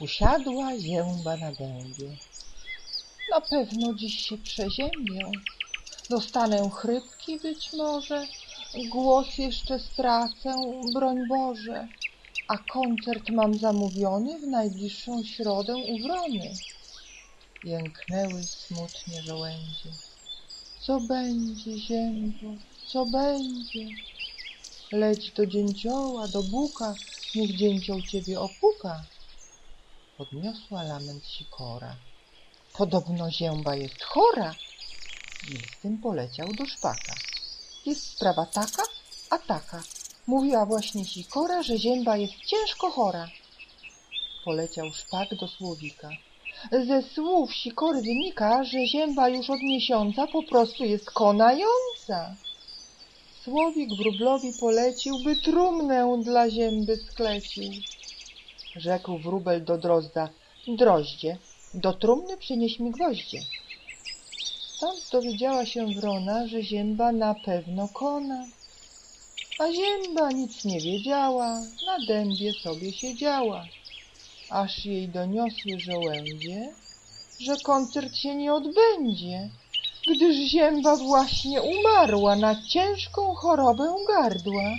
Usiadła zięba na dębie. Na pewno dziś się przeziębię. Dostanę chrypki być może, głos jeszcze stracę, broń Boże. A koncert mam zamówiony w najbliższą środę u Wrony. Jęknęły smutnie żołędzie. Co będzie, ziębo, co będzie? Leć do dzięcioła, do buka, niech dzięcioł ciebie opuka. Podniosła lament sikora. Podobno zięba jest chora. Tym poleciał do szpaka. Jest sprawa taka, a taka. Mówiła właśnie sikora, że zięba jest ciężko chora. Poleciał szpak do słowika. Ze słów sikory wynika, że zięba już od miesiąca po prostu jest konająca. Słowik wróblowi polecił, by trumnę dla zięby sklecił. Rzekł wróbel do drozda, droździe, do trumny przynieś mi gwoździe. Stąd dowiedziała się wrona, że zięba na pewno kona. A zięba nic nie wiedziała, na dębie sobie siedziała. Aż jej doniosły żołędzie, że koncert się nie odbędzie, gdyż zięba właśnie umarła na ciężką chorobę gardła.